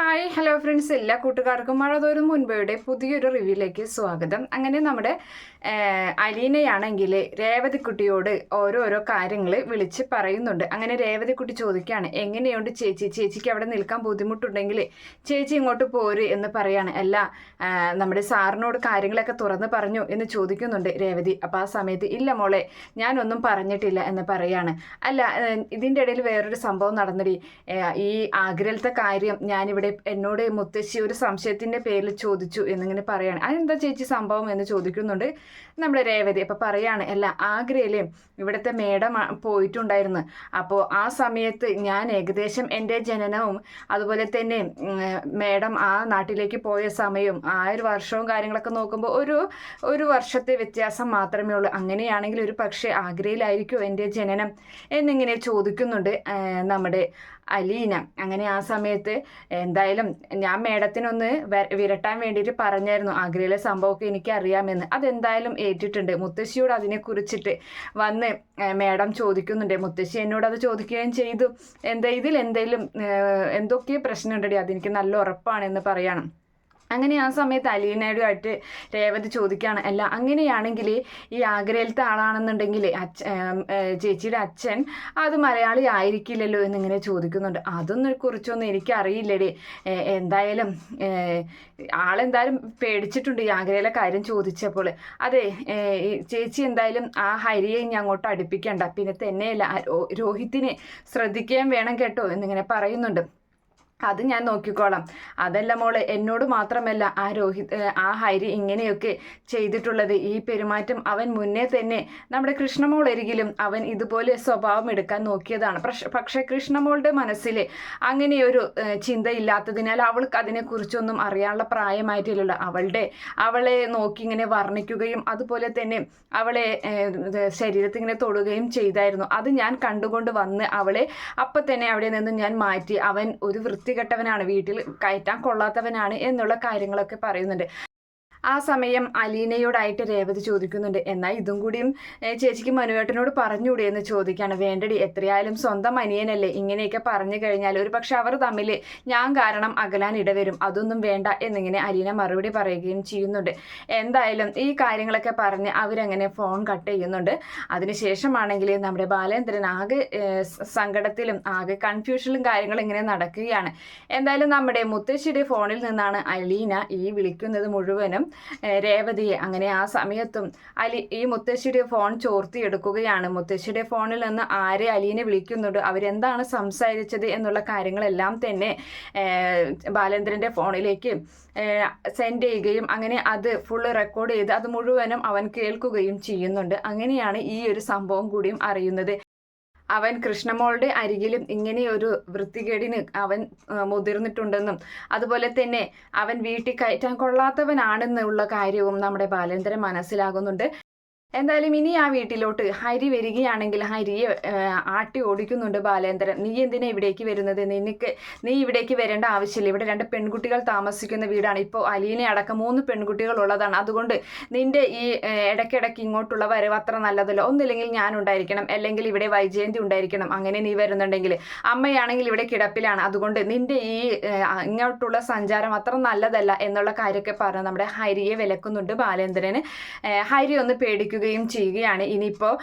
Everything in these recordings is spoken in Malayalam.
Hi hello friends. എല്ലാ കൂട്ടുകാർക്കും മഴ തോരും മുൻപയുടെ പുതിയൊരു റിവ്യൂയിലേക്ക് സ്വാഗതം. അങ്ങനെ നമ്മുടെ അലീനയാണെങ്കിൽ രേവതിക്കുട്ടിയോട് ഓരോരോ കാര്യങ്ങൾ വിളിച്ച് പറയുന്നുണ്ട്. അങ്ങനെ രേവതിക്കുട്ടി ചോദിക്കുകയാണ് എങ്ങനെയുണ്ട് ചേച്ചി? ചേച്ചിക്ക് അവിടെ നിൽക്കാൻ ബുദ്ധിമുട്ടുണ്ടെങ്കിൽ ചേച്ചി ഇങ്ങോട്ട് പോര് എന്ന് പറയാണ്. അല്ല നമ്മുടെ സാറിനോട് കാര്യങ്ങളൊക്കെ തുറന്ന് പറഞ്ഞു എന്ന് ചോദിക്കുന്നുണ്ട് രേവതി. അപ്പോൾ ആ സമയത്ത് ഇല്ല മോളെ ഞാനൊന്നും പറഞ്ഞിട്ടില്ല എന്ന് പറയാണ്. അല്ല ഇതിന്റെ ഇടയിൽ വേറൊരു സംഭവം നടന്നിട്ട് ഈ ആഗ്രഹത്തെ കാര്യം ഞാനിവിടെ എന്നോട് മുത്തശ്ശി ഒരു സംശയത്തിന്റെ പേരിൽ ചോദിച്ചു എന്നിങ്ങനെ പറയാണ്. അതെന്താ ചേച്ചി സംഭവം? എന്ന് ചോദിക്കുന്നുണ്ട് നമ്മുടെ രേവതി. അപ്പൊ പറയാണ് അല്ല ആഗ്രയിലെ ഇവിടുത്തെ മേഡം പോയിട്ടുണ്ടായിരുന്നു. അപ്പോൾ ആ സമയത്ത് ഞാൻ ഏകദേശം എന്റെ ജനനവും അതുപോലെ തന്നെ മേഡം ആ നാട്ടിലേക്ക് പോയ സമയവും ആ ഒരു വർഷവും കാര്യങ്ങളൊക്കെ നോക്കുമ്പോൾ ഒരു ഒരു വർഷത്തെ വ്യത്യാസം മാത്രമേ ഉള്ളൂ. അങ്ങനെയാണെങ്കിൽ ഒരു പക്ഷേ ആഗ്രയിലായിരിക്കും എന്റെ ജനനം എന്നിങ്ങനെ ചോദിക്കുന്നുണ്ട് നമ്മുടെ അലീന അങ്ങനെ ആ സമയത്ത് എന്തായാലും ഞാൻ മേഡത്തിനൊന്ന് വര- വിരട്ടാൻ വേണ്ടിയിട്ട് പറഞ്ഞായിരുന്നു ആഗ്രയിലെ സംഭവമൊക്കെ എനിക്ക് അറിയാമെന്ന് അതെന്തായാലും ഏറ്റിട്ടുണ്ട്. മുത്തശ്ശിയോട് അതിനെ കുറിച്ചിട്ട് വന്ന് മേഡം ചോദിക്കുന്നുണ്ട്. മുത്തശ്ശി എന്നോട് അത് ചോദിക്കുകയും ചെയ്തു. എന്താ ഇതിൽ എന്തെങ്കിലും എന്തൊക്കെ പ്രശ്നമുണ്ടടി? അതെനിക്ക് നല്ല ഉറപ്പാണെന്ന് പറയണം. അങ്ങനെ ആ സമയത്ത് അലീനയുമായിട്ട് രേവതി ചോദിക്കുകയാണ്. അല്ല അങ്ങനെയാണെങ്കിൽ ഈ ആഗ്രയിലത്തെ ആളാണെന്നുണ്ടെങ്കിൽ അച്ഛ ചേച്ചിയുടെ അച്ഛൻ അത് മലയാളി ആയിരിക്കില്ലല്ലോ എന്നിങ്ങനെ ചോദിക്കുന്നുണ്ട്. അതൊന്നും കുറിച്ചൊന്നും എനിക്കറിയില്ലടി. ഏ, എന്തായാലും ആളെന്തായാലും പേടിച്ചിട്ടുണ്ട് ഈ ആഗ്രയിലെ കാര്യം ചോദിച്ചപ്പോൾ അതെ ചേച്ചി എന്തായാലും ആ ഹരിയെ ഇനി അങ്ങോട്ട് അടുപ്പിക്കണ്ട. പിന്നെ തന്നെയല്ല രോഹിത്തിനെ ശ്രദ്ധിക്കുകയും വേണം കേട്ടോ എന്നിങ്ങനെ പറയുന്നുണ്ട്. അത് ഞാൻ നോക്കിക്കോളാം. അതല്ല മോൾ എന്നോട് മാത്രമല്ല ആ രോഹിത് ആ ഹരി ഇങ്ങനെയൊക്കെ ചെയ്തിട്ടുള്ളത്. ഈ പെരുമാറ്റം അവൻ മുന്നേ തന്നെ നമ്മുടെ കൃഷ്ണമോൾ ഒരിക്കലും അവൻ ഇതുപോലെ സ്വഭാവം എടുക്കാൻ നോക്കിയതാണ്. പക്ഷെ കൃഷ്ണമോളുടെ മനസ്സിൽ അങ്ങനെയൊരു ചിന്തയില്ലാത്തതിനാൽ അവൾക്ക് അതിനെക്കുറിച്ചൊന്നും അറിയാനുള്ള പ്രായമായിട്ടില്ലല്ലോ. അവളുടെ അവളെ നോക്കി ഇങ്ങനെ വർണിക്കുകയും അതുപോലെ തന്നെ അവളെ ഇങ്ങനെ തൊടുകയും ചെയ്തായിരുന്നു. അത് ഞാൻ കണ്ടുകൊണ്ട് വന്ന് അവളെ അപ്പം തന്നെ അവിടെ നിന്ന് ഞാൻ മാറ്റി. അവൻ ഒരു വൃത്തികെട്ടവനാണ് വീട്ടിൽ കയറ്റാൻ കൊള്ളാത്തവനാണ് എന്നുള്ള കാര്യങ്ങളൊക്കെ പറയുന്നുണ്ട്. ആ സമയം അലീനയോടായിട്ട് രേവതി ചോദിക്കുന്നുണ്ട്. എന്നാൽ ഇതും കൂടിയും ചേച്ചിക്ക് മനുവേട്ടനോട് പറഞ്ഞുകൂടി എന്ന് ചോദിക്കുകയാണ് വേണ്ടടി എത്രയായാലും സ്വന്തം അനിയനല്ലേ. ഇങ്ങനെയൊക്കെ പറഞ്ഞു കഴിഞ്ഞാൽ ഒരു പക്ഷെ അവർ തമ്മിൽ ഞാൻ കാരണം അകലാൻ ഇടവരും. അതൊന്നും വേണ്ട എന്നിങ്ങനെ അലീന മറുപടി പറയുകയും ചെയ്യുന്നുണ്ട്. എന്തായാലും ഈ കാര്യങ്ങളൊക്കെ പറഞ്ഞ് അവരങ്ങനെ ഫോൺ കട്ട് ചെയ്യുന്നുണ്ട്. അതിനുശേഷമാണെങ്കിൽ നമ്മുടെ ബാലേന്ദ്രൻ ആകെ സങ്കടത്തിലും ആകെ കൺഫ്യൂഷനിലും കാര്യങ്ങളും ഇങ്ങനെ നടക്കുകയാണ്. എന്തായാലും നമ്മുടെ മുത്തശ്ശിയുടെ ഫോണിൽ നിന്നാണ് അലീന ഈ വിളിക്കുന്നത് മുഴുവനും. രേവതിയെ അങ്ങനെ ആ സമയത്തും അലി ഈ മുത്തശ്ശിയുടെ ഫോൺ ചോർത്തിയെടുക്കുകയാണ്. മുത്തശ്ശിയുടെ ഫോണിൽ നിന്ന് ആരെ അലീനെ വിളിക്കുന്നുണ്ട്? അവരെന്താണ് സംസാരിച്ചത് എന്നുള്ള കാര്യങ്ങളെല്ലാം തന്നെ ബാലേന്ദ്രന്റെ ഫോണിലേക്ക് സെൻഡ് ചെയ്യുകയും അങ്ങനെ അത് ഫുള്ള് റെക്കോർഡ് ചെയ്ത് അത് മുഴുവനും അവൻ കേൾക്കുകയും ചെയ്യുന്നുണ്ട്. അങ്ങനെയാണ് ഈ ഒരു സംഭവം കൂടിയും അറിയുന്നത്. അവൻ കൃഷ്ണമോളുടെ അരികിലും ഇങ്ങനെ ഒരു വൃത്തികേടിന് അവൻ മുതിർന്നിട്ടുണ്ടെന്നും അതുപോലെ തന്നെ അവൻ വീട്ടിൽ കയറ്റാൻ കൊള്ളാത്തവനാണെന്നുള്ള കാര്യവും നമ്മുടെ ബാലേന്ദ്രൻ മനസ്സിലാകുന്നുണ്ട്. എന്തായാലും ഇനി ആ വീട്ടിലോട്ട് ഹരി വരികയാണെങ്കിൽ ഹരിയെ ആട്ടി ഓടിക്കുന്നുണ്ട് ബാലേന്ദ്രൻ. നീ എന്തിനാ ഇവിടേക്ക് വരുന്നത്? നിനക്ക് നീ ഇവിടേക്ക് വരേണ്ട ആവശ്യമില്ല. ഇവിടെ രണ്ട് പെൺകുട്ടികൾ താമസിക്കുന്ന വീടാണ്. ഇപ്പോൾ അലീനെ അടക്കം മൂന്ന് പെൺകുട്ടികൾ ഉള്ളതാണ്. അതുകൊണ്ട് നിന്റെ ഈ ഇടയ്ക്കിടയ്ക്ക് ഇങ്ങോട്ടുള്ള വരവ് അത്ര നല്ലതല്ല. ഒന്നില്ലെങ്കിൽ ഞാൻ ഉണ്ടായിരിക്കണം. അല്ലെങ്കിൽ ഇവിടെ വൈജയന്തി ഉണ്ടായിരിക്കണം. അങ്ങനെ നീ വരുന്നുണ്ടെങ്കിൽ അമ്മയാണെങ്കിൽ ഇവിടെ കിടപ്പിലാണ്. അതുകൊണ്ട് നിന്റെ ഈ ഇങ്ങോട്ടുള്ള സഞ്ചാരം അത്ര നല്ലതല്ല എന്നുള്ള കാര്യമൊക്കെ പറഞ്ഞ് നമ്മുടെ ഹരിയെ വിലക്കുന്നുണ്ട് ബാലേന്ദ്രന്. ഹരി ഒന്ന് പേടിക്കുകയും ചെയ്യുകയാണ്. ഇനിയിപ്പോൾ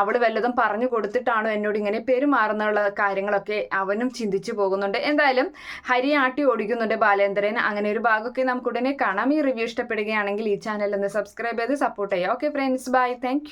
അവൾ വല്ലതും പറഞ്ഞു കൊടുത്തിട്ടാണോ എന്നോട് ഇങ്ങനെ പെരുമാറുന്നുള്ള കാര്യങ്ങളൊക്കെ അവനും ചിന്തിച്ചു പോകുന്നുണ്ട്. എന്തായാലും ഹരി ആട്ടി ഓടിക്കുന്നുണ്ട് ബാലേന്ദ്രൻ. അങ്ങനെ ഒരു ഭാഗമൊക്കെ നമുക്ക് ഉടനെ കാണാം. ഈ റിവ്യൂ ഇഷ്ടപ്പെടുകയാണെങ്കിൽ ഈ ചാനൽ ഒന്ന് സബ്സ്ക്രൈബ് ചെയ്ത് സപ്പോർട്ട് ചെയ്യാം ഓക്കെ ഫ്രണ്ട്സ് ബൈ താങ്ക്